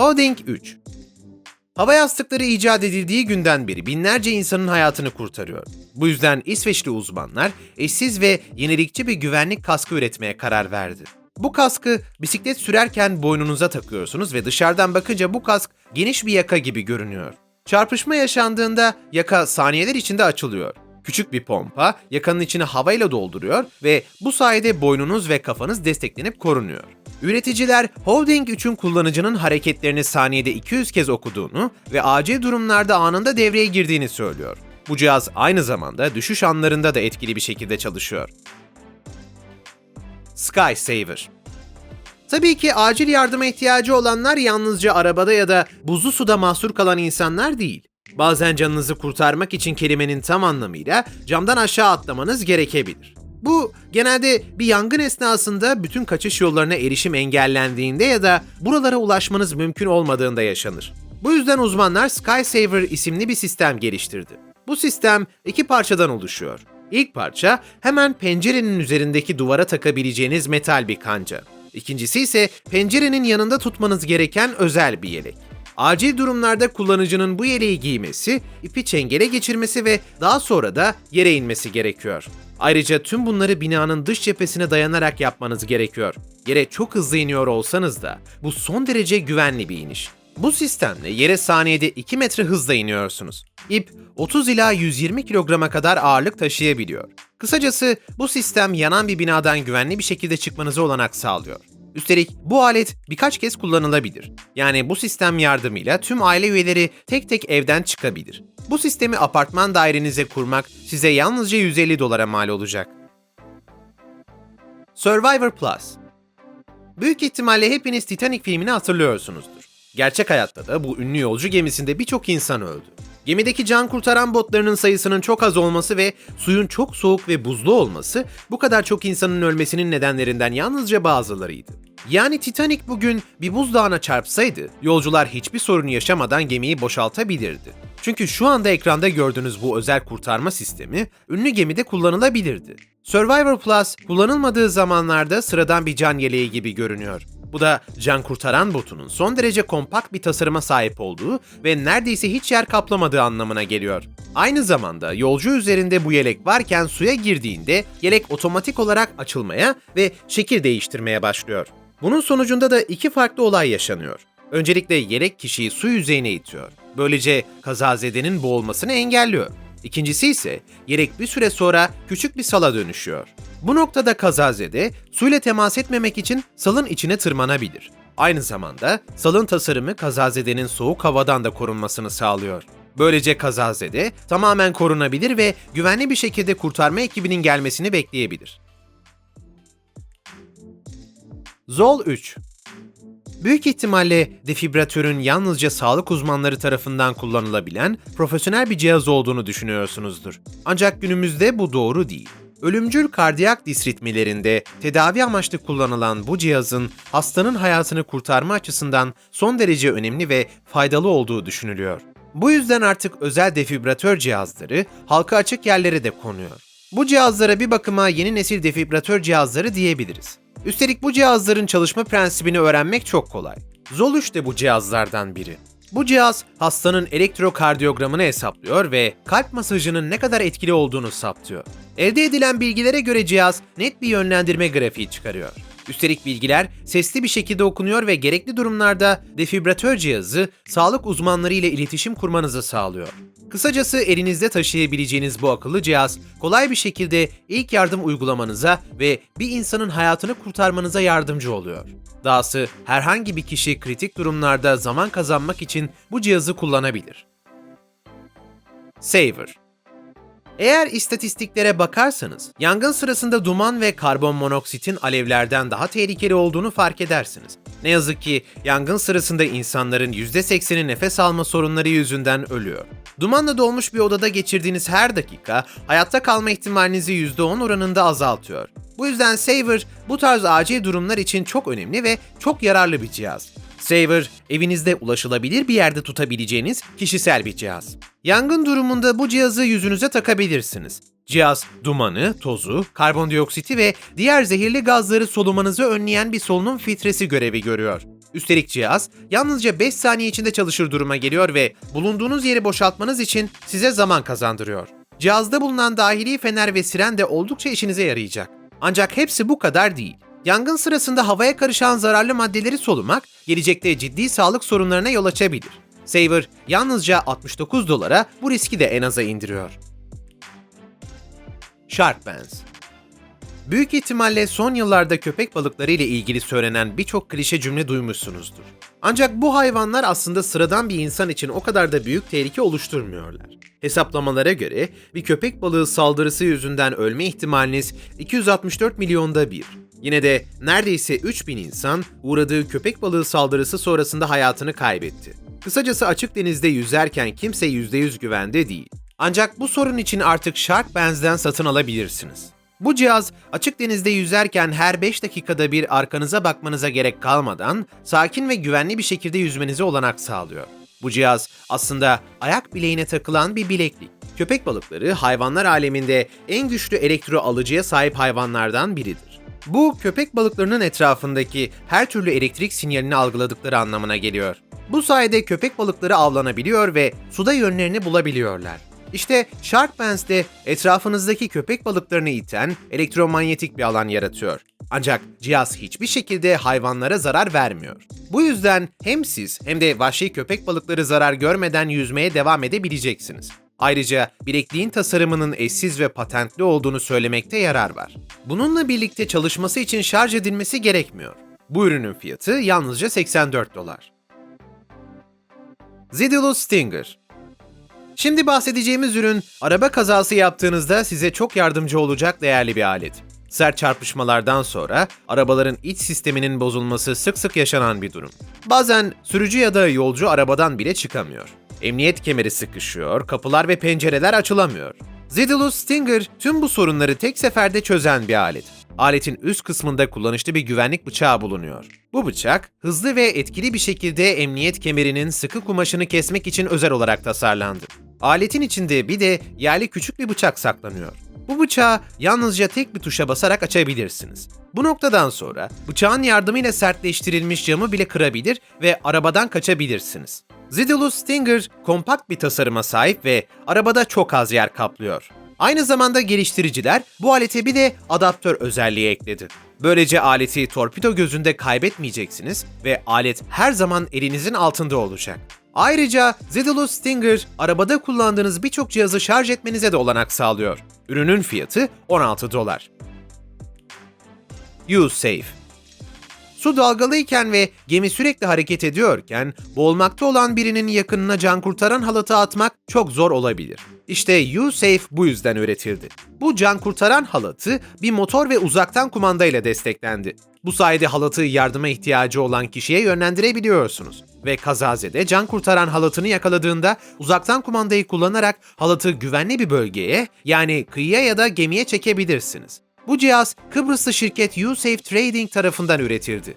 Holding 3 Hava yastıkları icat edildiği günden beri binlerce insanın hayatını kurtarıyor. Bu yüzden İsveçli uzmanlar eşsiz ve yenilikçi bir güvenlik kaskı üretmeye karar verdi. Bu kaskı bisiklet sürerken boynunuza takıyorsunuz ve dışarıdan bakınca bu kask geniş bir yaka gibi görünüyor. Çarpışma yaşandığında yaka saniyeler içinde açılıyor. Küçük bir pompa yakanın içini havayla dolduruyor ve bu sayede boynunuz ve kafanız desteklenip korunuyor. Üreticiler Holding 3'ün kullanıcının hareketlerini saniyede 200 kez okuduğunu ve acil durumlarda anında devreye girdiğini söylüyor. Bu cihaz aynı zamanda düşüş anlarında da etkili bir şekilde çalışıyor. Sky Saver Tabii ki acil yardıma ihtiyacı olanlar yalnızca arabada ya da buzlu suda mahsur kalan insanlar değil. Bazen canınızı kurtarmak için kelimenin tam anlamıyla camdan aşağı atlamanız gerekebilir. Bu genelde bir yangın esnasında bütün kaçış yollarına erişim engellendiğinde ya da buralara ulaşmanız mümkün olmadığında yaşanır. Bu yüzden uzmanlar SkySaver isimli bir sistem geliştirdi. Bu sistem iki parçadan oluşuyor. İlk parça hemen pencerenin üzerindeki duvara takabileceğiniz metal bir kanca. İkincisi ise pencerenin yanında tutmanız gereken özel bir yelek. Acil durumlarda kullanıcının bu yeleği giymesi, ipi çengele geçirmesi ve daha sonra da yere inmesi gerekiyor. Ayrıca tüm bunları binanın dış cephesine dayanarak yapmanız gerekiyor. Yere çok hızlı iniyor olsanız da bu son derece güvenli bir iniş. Bu sistemle yere saniyede 2 metre hızla iniyorsunuz. İp 30 ila 120 kilograma kadar ağırlık taşıyabiliyor. Kısacası bu sistem yanan bir binadan güvenli bir şekilde çıkmanıza olanak sağlıyor. Üstelik bu alet birkaç kez kullanılabilir. Yani bu sistem yardımıyla tüm aile üyeleri tek tek evden çıkabilir. Bu sistemi apartman dairenize kurmak size yalnızca 150 dolara mal olacak. Survivor Plus Büyük ihtimalle hepiniz Titanic filmini hatırlıyorsunuzdur. Gerçek hayatta da bu ünlü yolcu gemisinde birçok insan öldü. Gemideki can kurtaran botlarının sayısının çok az olması ve suyun çok soğuk ve buzlu olması bu kadar çok insanın ölmesinin nedenlerinden yalnızca bazılarıydı. Yani Titanic bugün bir buzdağına çarpsaydı, yolcular hiçbir sorun yaşamadan gemiyi boşaltabilirdi. Çünkü şu anda ekranda gördüğünüz bu özel kurtarma sistemi ünlü gemide kullanılabilirdi. Survivor Plus kullanılmadığı zamanlarda sıradan bir can yeleği gibi görünüyor. Bu da can kurtaran botunun son derece kompakt bir tasarıma sahip olduğu ve neredeyse hiç yer kaplamadığı anlamına geliyor. Aynı zamanda yolcu üzerinde bu yelek varken suya girdiğinde yelek otomatik olarak açılmaya ve şekil değiştirmeye başlıyor. Bunun sonucunda da iki farklı olay yaşanıyor. Öncelikle yelek kişiyi su yüzeyine itiyor. Böylece kazazedenin boğulmasını engelliyor. İkincisi ise yelek bir süre sonra küçük bir sala dönüşüyor. Bu noktada kazazede suyla temas etmemek için salın içine tırmanabilir. Aynı zamanda salın tasarımı kazazedenin soğuk havadan da korunmasını sağlıyor. Böylece kazazede tamamen korunabilir ve güvenli bir şekilde kurtarma ekibinin gelmesini bekleyebilir. Zol 3 Büyük ihtimalle defibratörün yalnızca sağlık uzmanları tarafından kullanılabilen profesyonel bir cihaz olduğunu düşünüyorsunuzdur. Ancak günümüzde bu doğru değil. Ölümcül kardiyak disritmilerinde tedavi amaçlı kullanılan bu cihazın hastanın hayatını kurtarma açısından son derece önemli ve faydalı olduğu düşünülüyor. Bu yüzden artık özel defibratör cihazları halka açık yerlere de konuyor. Bu cihazlara bir bakıma yeni nesil defibratör cihazları diyebiliriz. Üstelik bu cihazların çalışma prensibini öğrenmek çok kolay. Zoluş de bu cihazlardan biri. Bu cihaz hastanın elektrokardiyogramını hesaplıyor ve kalp masajının ne kadar etkili olduğunu saptıyor. Elde edilen bilgilere göre cihaz net bir yönlendirme grafiği çıkarıyor. Üstelik bilgiler sesli bir şekilde okunuyor ve gerekli durumlarda defibratör cihazı sağlık uzmanları ile iletişim kurmanızı sağlıyor. Kısacası elinizde taşıyabileceğiniz bu akıllı cihaz kolay bir şekilde ilk yardım uygulamanıza ve bir insanın hayatını kurtarmanıza yardımcı oluyor. Dahası herhangi bir kişi kritik durumlarda zaman kazanmak için bu cihazı kullanabilir. Saver eğer istatistiklere bakarsanız, yangın sırasında duman ve karbon monoksitin alevlerden daha tehlikeli olduğunu fark edersiniz. Ne yazık ki yangın sırasında insanların %80'i nefes alma sorunları yüzünden ölüyor. Dumanla dolmuş bir odada geçirdiğiniz her dakika hayatta kalma ihtimalinizi %10 oranında azaltıyor. Bu yüzden Saver bu tarz acil durumlar için çok önemli ve çok yararlı bir cihaz. Saver, evinizde ulaşılabilir bir yerde tutabileceğiniz kişisel bir cihaz. Yangın durumunda bu cihazı yüzünüze takabilirsiniz. Cihaz, dumanı, tozu, karbondioksiti ve diğer zehirli gazları solumanızı önleyen bir solunum filtresi görevi görüyor. Üstelik cihaz yalnızca 5 saniye içinde çalışır duruma geliyor ve bulunduğunuz yeri boşaltmanız için size zaman kazandırıyor. Cihazda bulunan dahili fener ve siren de oldukça işinize yarayacak. Ancak hepsi bu kadar değil. Yangın sırasında havaya karışan zararlı maddeleri solumak gelecekte ciddi sağlık sorunlarına yol açabilir. Saver yalnızca 69 dolara bu riski de en aza indiriyor. Shark Bands Büyük ihtimalle son yıllarda köpek balıkları ile ilgili söylenen birçok klişe cümle duymuşsunuzdur. Ancak bu hayvanlar aslında sıradan bir insan için o kadar da büyük tehlike oluşturmuyorlar. Hesaplamalara göre bir köpek balığı saldırısı yüzünden ölme ihtimaliniz 264 milyonda bir. Yine de neredeyse 3000 insan uğradığı köpek balığı saldırısı sonrasında hayatını kaybetti. Kısacası açık denizde yüzerken kimse %100 güvende değil. Ancak bu sorun için artık Shark Bands'den satın alabilirsiniz. Bu cihaz açık denizde yüzerken her 5 dakikada bir arkanıza bakmanıza gerek kalmadan sakin ve güvenli bir şekilde yüzmenize olanak sağlıyor. Bu cihaz aslında ayak bileğine takılan bir bileklik. Köpek balıkları hayvanlar aleminde en güçlü elektro alıcıya sahip hayvanlardan biridir. Bu köpek balıklarının etrafındaki her türlü elektrik sinyalini algıladıkları anlamına geliyor. Bu sayede köpek balıkları avlanabiliyor ve suda yönlerini bulabiliyorlar. İşte Shark Bands de etrafınızdaki köpek balıklarını iten elektromanyetik bir alan yaratıyor. Ancak cihaz hiçbir şekilde hayvanlara zarar vermiyor. Bu yüzden hem siz hem de vahşi köpek balıkları zarar görmeden yüzmeye devam edebileceksiniz. Ayrıca bilekliğin tasarımının eşsiz ve patentli olduğunu söylemekte yarar var. Bununla birlikte çalışması için şarj edilmesi gerekmiyor. Bu ürünün fiyatı yalnızca 84 dolar. Zidilus Stinger Şimdi bahsedeceğimiz ürün araba kazası yaptığınızda size çok yardımcı olacak değerli bir alet. Sert çarpışmalardan sonra arabaların iç sisteminin bozulması sık sık yaşanan bir durum. Bazen sürücü ya da yolcu arabadan bile çıkamıyor. Emniyet kemeri sıkışıyor, kapılar ve pencereler açılamıyor. Zidilus Stinger tüm bu sorunları tek seferde çözen bir alet. Aletin üst kısmında kullanışlı bir güvenlik bıçağı bulunuyor. Bu bıçak hızlı ve etkili bir şekilde emniyet kemerinin sıkı kumaşını kesmek için özel olarak tasarlandı. Aletin içinde bir de yerli küçük bir bıçak saklanıyor. Bu bıçağı yalnızca tek bir tuşa basarak açabilirsiniz. Bu noktadan sonra bıçağın yardımıyla sertleştirilmiş camı bile kırabilir ve arabadan kaçabilirsiniz. Zidilus Stinger kompakt bir tasarıma sahip ve arabada çok az yer kaplıyor. Aynı zamanda geliştiriciler bu alete bir de adaptör özelliği ekledi. Böylece aleti torpido gözünde kaybetmeyeceksiniz ve alet her zaman elinizin altında olacak. Ayrıca Zidilus Stinger arabada kullandığınız birçok cihazı şarj etmenize de olanak sağlıyor. Ürünün fiyatı 16 dolar. Use Safe Su dalgalıyken ve gemi sürekli hareket ediyorken boğulmakta olan birinin yakınına can kurtaran halatı atmak çok zor olabilir. İşte U-Safe bu yüzden üretildi. Bu can kurtaran halatı bir motor ve uzaktan kumanda ile desteklendi. Bu sayede halatı yardıma ihtiyacı olan kişiye yönlendirebiliyorsunuz. Ve kazazede can kurtaran halatını yakaladığında uzaktan kumandayı kullanarak halatı güvenli bir bölgeye yani kıyıya ya da gemiye çekebilirsiniz. Bu cihaz Kıbrıslı şirket U-Safe Trading tarafından üretildi.